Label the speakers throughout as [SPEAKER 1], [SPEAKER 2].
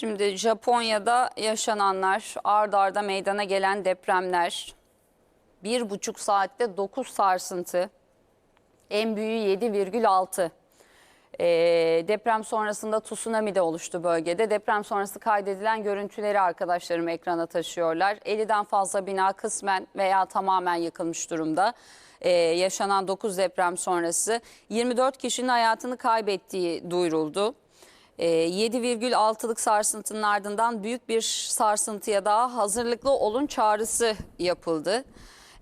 [SPEAKER 1] Şimdi Japonya'da yaşananlar, ard arda meydana gelen depremler, bir buçuk saatte 9 sarsıntı, en büyüğü 7,6. Ee, deprem sonrasında tsunami de oluştu bölgede. Deprem sonrası kaydedilen görüntüleri arkadaşlarım ekrana taşıyorlar. 50'den fazla bina kısmen veya tamamen yıkılmış durumda. Ee, yaşanan 9 deprem sonrası 24 kişinin hayatını kaybettiği duyuruldu. Ee, 7,6'lık sarsıntının ardından büyük bir sarsıntıya daha hazırlıklı olun çağrısı yapıldı.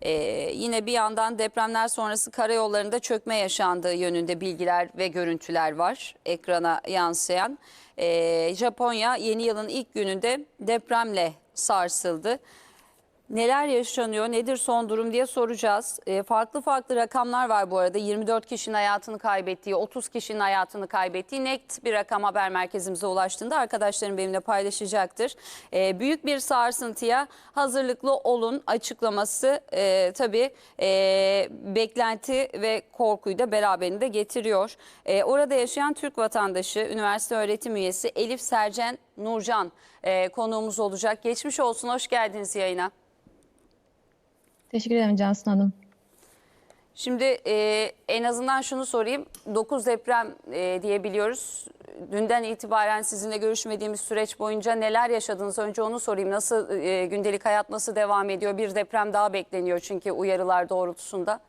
[SPEAKER 1] Ee, yine bir yandan depremler sonrası karayollarında çökme yaşandığı yönünde bilgiler ve görüntüler var ekrana yansıyan. Ee, Japonya yeni yılın ilk gününde depremle sarsıldı. Neler yaşanıyor, nedir son durum diye soracağız. E, farklı farklı rakamlar var bu arada. 24 kişinin hayatını kaybettiği, 30 kişinin hayatını kaybettiği net bir rakam haber merkezimize ulaştığında arkadaşlarım benimle paylaşacaktır. E, büyük bir sarsıntıya hazırlıklı olun açıklaması e, tabii e, beklenti ve korkuyu da beraberinde getiriyor. E, orada yaşayan Türk vatandaşı, üniversite öğretim üyesi Elif Sercen Nurcan e, konuğumuz olacak. Geçmiş olsun, hoş geldiniz yayına.
[SPEAKER 2] Teşekkür ederim Cansın Hanım.
[SPEAKER 1] Şimdi e, en azından şunu sorayım. 9 deprem e, diyebiliyoruz. Dünden itibaren sizinle görüşmediğimiz süreç boyunca neler yaşadınız? Önce onu sorayım. Nasıl e, gündelik hayat nasıl devam ediyor? Bir deprem daha bekleniyor çünkü uyarılar doğrultusunda.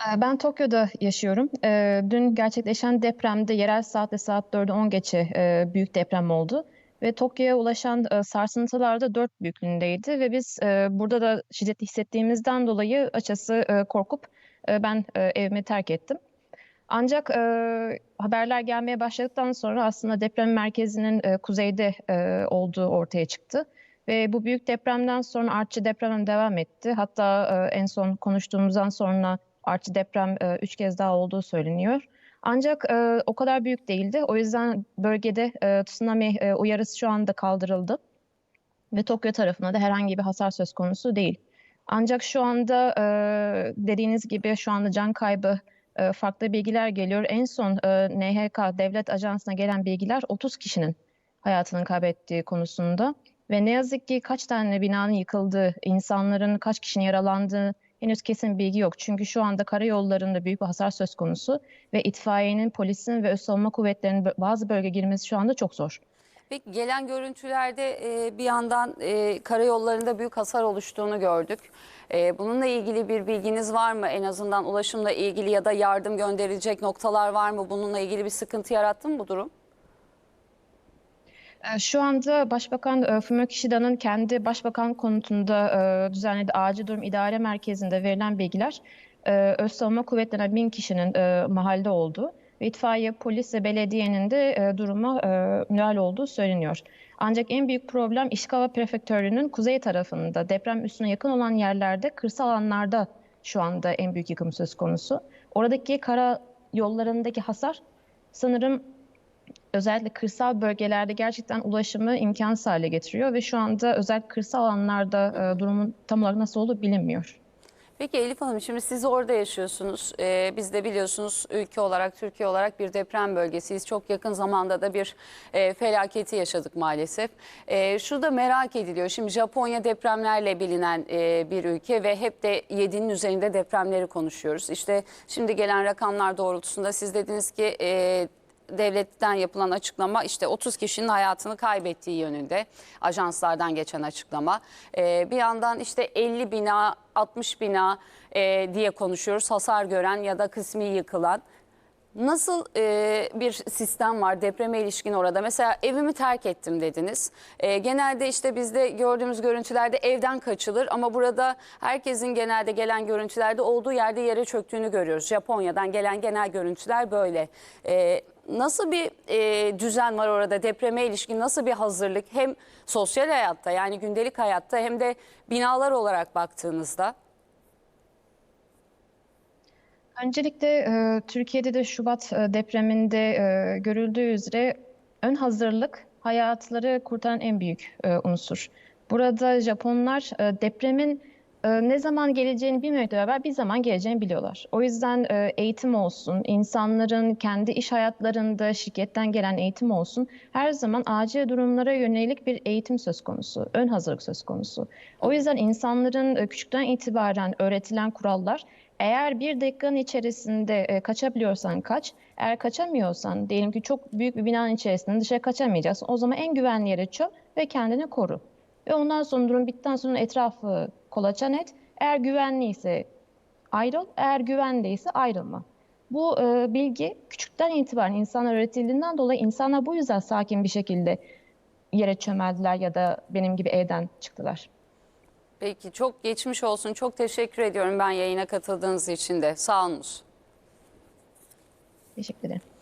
[SPEAKER 2] Ee, Ben Tokyo'da yaşıyorum. Ee, Dün gerçekleşen depremde yerel saatle saat 4'ü 10 geçe e, büyük deprem oldu. Ve Tokyo'ya ulaşan e, sarsıntılar da 4 büyüklüğündeydi. Ve biz e, burada da şiddetli hissettiğimizden dolayı açıkçası e, korkup e, ben e, evimi terk ettim. Ancak e, haberler gelmeye başladıktan sonra aslında deprem merkezinin e, kuzeyde e, olduğu ortaya çıktı. Ve bu büyük depremden sonra artçı deprem devam etti. Hatta e, en son konuştuğumuzdan sonra artçı deprem e, üç kez daha olduğu söyleniyor. Ancak e, o kadar büyük değildi. O yüzden bölgede e, tsunami e, uyarısı şu anda kaldırıldı. Ve Tokyo tarafına da herhangi bir hasar söz konusu değil. Ancak şu anda e, dediğiniz gibi şu anda can kaybı e, farklı bilgiler geliyor. En son e, NHK Devlet Ajansı'na gelen bilgiler 30 kişinin hayatını kaybettiği konusunda. Ve ne yazık ki kaç tane binanın yıkıldığı, insanların kaç kişinin yaralandığı henüz kesin bilgi yok. Çünkü şu anda karayollarında büyük bir hasar söz konusu ve itfaiyenin, polisin ve öz savunma kuvvetlerinin bazı bölge girmesi şu anda çok zor.
[SPEAKER 1] Peki gelen görüntülerde e, bir yandan e, karayollarında büyük hasar oluştuğunu gördük. E, bununla ilgili bir bilginiz var mı? En azından ulaşımla ilgili ya da yardım gönderilecek noktalar var mı? Bununla ilgili bir sıkıntı yarattı mı bu durum?
[SPEAKER 2] Ee, Şu anda Başbakan Fumio Kishida'nın kendi başbakan konutunda e, düzenlediği acil durum idare merkezinde verilen bilgiler e, öz savunma kuvvetlerine bin kişinin e, mahalde olduğu ve itfaiye, polis ve belediyenin de duruma müdahale olduğu söyleniyor. Ancak en büyük problem Ishikawa Prefektörü'nün kuzey tarafında deprem üstüne yakın olan yerlerde kırsal alanlarda şu anda en büyük yıkım söz konusu. Oradaki kara yollarındaki hasar sanırım özellikle kırsal bölgelerde gerçekten ulaşımı imkansız hale getiriyor ve şu anda özellikle kırsal alanlarda e, durumun tam olarak nasıl olduğu bilinmiyor.
[SPEAKER 1] Peki Elif Hanım şimdi siz orada yaşıyorsunuz. Ee, biz de biliyorsunuz ülke olarak, Türkiye olarak bir deprem bölgesiyiz. Çok yakın zamanda da bir e, felaketi yaşadık maalesef. E, şu da merak ediliyor. Şimdi Japonya depremlerle bilinen e, bir ülke ve hep de 7'nin üzerinde depremleri konuşuyoruz. İşte şimdi gelen rakamlar doğrultusunda siz dediniz ki... E, devletten yapılan açıklama işte 30 kişinin hayatını kaybettiği yönünde ajanslardan geçen açıklama. Ee, bir yandan işte 50 bina 60 bina e, diye konuşuyoruz hasar gören ya da kısmi yıkılan. Nasıl e, bir sistem var depreme ilişkin orada? Mesela evimi terk ettim dediniz. E, genelde işte bizde gördüğümüz görüntülerde evden kaçılır ama burada herkesin genelde gelen görüntülerde olduğu yerde yere çöktüğünü görüyoruz. Japonya'dan gelen genel görüntüler böyle. E, nasıl bir e, düzen var orada depreme ilişkin nasıl bir hazırlık hem sosyal hayatta yani gündelik hayatta hem de binalar olarak baktığınızda?
[SPEAKER 2] Öncelikle e, Türkiye'de de Şubat e, depreminde e, görüldüğü üzere ön hazırlık hayatları kurtaran en büyük e, unsur. Burada Japonlar e, depremin e, ne zaman geleceğini bilmemekle beraber bir zaman geleceğini biliyorlar. O yüzden e, eğitim olsun, insanların kendi iş hayatlarında şirketten gelen eğitim olsun, her zaman acil durumlara yönelik bir eğitim söz konusu, ön hazırlık söz konusu. O yüzden insanların e, küçükten itibaren öğretilen kurallar, eğer bir dakikanın içerisinde e, kaçabiliyorsan kaç, eğer kaçamıyorsan, diyelim ki çok büyük bir binanın içerisinden dışarı kaçamayacaksın, o zaman en güvenli yere çöp ve kendini koru. Ve ondan sonra durum bittikten sonra etrafı kolaçan et. Eğer güvenliyse ayrıl, eğer güven değilse ayrılma. Bu e, bilgi küçükten itibaren insanlar öğretildiğinden dolayı insanlar bu yüzden sakin bir şekilde yere çömeldiler ya da benim gibi evden çıktılar.
[SPEAKER 1] Peki çok geçmiş olsun. Çok teşekkür ediyorum ben yayına katıldığınız için de. Sağ olunuz.
[SPEAKER 2] Teşekkür ederim.